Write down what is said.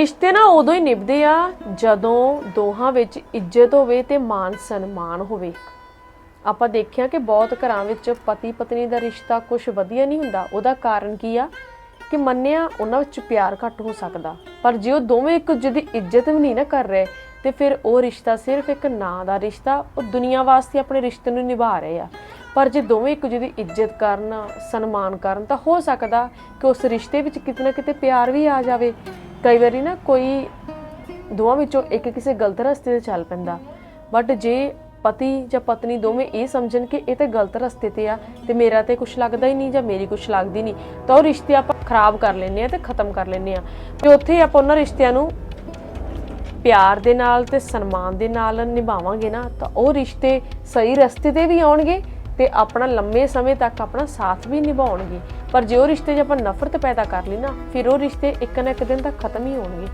ਰਿਸ਼ਤੇ ਨਾ ਉਦੋਂ ਹੀ ਨਿਭਦੇ ਆ ਜਦੋਂ ਦੋਹਾਂ ਵਿੱਚ ਇੱਜ਼ਤ ਹੋਵੇ ਤੇ ਮਾਨ ਸਨਮਾਨ ਹੋਵੇ। ਆਪਾਂ ਦੇਖਿਆ ਕਿ ਬਹੁਤ ਘਰਾਂ ਵਿੱਚ ਪਤੀ ਪਤਨੀ ਦਾ ਰਿਸ਼ਤਾ ਕੁਝ ਵਧੀਆ ਨਹੀਂ ਹੁੰਦਾ। ਉਹਦਾ ਕਾਰਨ ਕੀ ਆ ਕਿ ਮੰਨਿਆ ਉਹਨਾਂ ਵਿੱਚ ਪਿਆਰ ਘੱਟ ਹੋ ਸਕਦਾ। ਪਰ ਜੇ ਉਹ ਦੋਵੇਂ ਇੱਕ ਦੂਜੇ ਦੀ ਇੱਜ਼ਤ ਵੀ ਨਹੀਂ ਨਾ ਕਰ ਰਹੇ, ਤੇ ਫਿਰ ਉਹ ਰਿਸ਼ਤਾ ਸਿਰਫ ਇੱਕ ਨਾਂ ਦਾ ਰਿਸ਼ਤਾ, ਉਹ ਦੁਨੀਆ ਵਾਸਤੇ ਆਪਣੇ ਰਿਸ਼ਤੇ ਨੂੰ ਨਿਭਾ ਰਹੇ ਆ। ਪਰ ਜੇ ਦੋਵੇਂ ਇੱਕ ਦੂਜੇ ਦੀ ਇੱਜ਼ਤ ਕਰਨ, ਸਨਮਾਨ ਕਰਨ, ਤਾਂ ਹੋ ਸਕਦਾ ਕਿ ਉਸ ਰਿਸ਼ਤੇ ਵਿੱਚ ਕਿਤੇ ਨਾ ਕਿਤੇ ਪਿਆਰ ਵੀ ਆ ਜਾਵੇ। ਕਈ ਵਾਰੀ ਨਾ ਕੋਈ ਦੋਵਾਂ ਵਿੱਚੋਂ ਇੱਕ ਕਿਸੇ ਗਲਤ ਰਸਤੇ ਤੇ ਚੱਲ ਪੈਂਦਾ। ਬਟ ਜੇ ਪਤੀ ਜਾਂ ਪਤਨੀ ਦੋਵੇਂ ਇਹ ਸਮਝਣ ਕਿ ਇਹ ਤੇ ਗਲਤ ਰਸਤੇ ਤੇ ਆ ਤੇ ਮੇਰਾ ਤੇ ਕੁਝ ਲੱਗਦਾ ਹੀ ਨਹੀਂ ਜਾਂ ਮੇਰੀ ਕੁਝ ਲੱਗਦੀ ਨਹੀਂ, ਤਾਂ ਉਹ ਰਿਸ਼ਤੇ ਆਪਾਂ ਖਰਾਬ ਕਰ ਲੈਂਦੇ ਆ ਤੇ ਖਤਮ ਕਰ ਲੈਂਦੇ ਆ। ਤੇ ਉੱਥੇ ਆਪਾਂ ਉਹਨਾਂ ਰਿਸ਼ਤਿਆਂ ਨੂੰ ਪਿਆਰ ਦੇ ਨਾਲ ਤੇ ਸਨਮਾਨ ਦੇ ਨਾਲ ਨਿਭਾਵਾਂਗੇ ਨਾ, ਤਾਂ ਉਹ ਰਿਸ਼ਤੇ ਸਹੀ ਰਸਤੇ ਤੇ ਵੀ ਆਉਣਗੇ ਤੇ ਆਪਣਾ ਲੰਮੇ ਸਮੇਂ ਤੱਕ ਆਪਣਾ ਸਾਥ ਵੀ ਨਿਭਾਉਣਗੇ। ਪਰ ਜੇ ਉਹ ਰਿਸ਼ਤੇ 'ਚ ਆਪਾਂ ਨਫ਼ਰਤ ਪੈਦਾ ਕਰ ਲਈ ਨਾ, ਫਿਰ ਉਹ ਰਿਸ਼ਤੇ ਇੱਕ ਨਾ ਇੱਕ ਦਿਨ ਤੱਕ ਖਤਮ ਹੀ ਹੋਣਗੇ।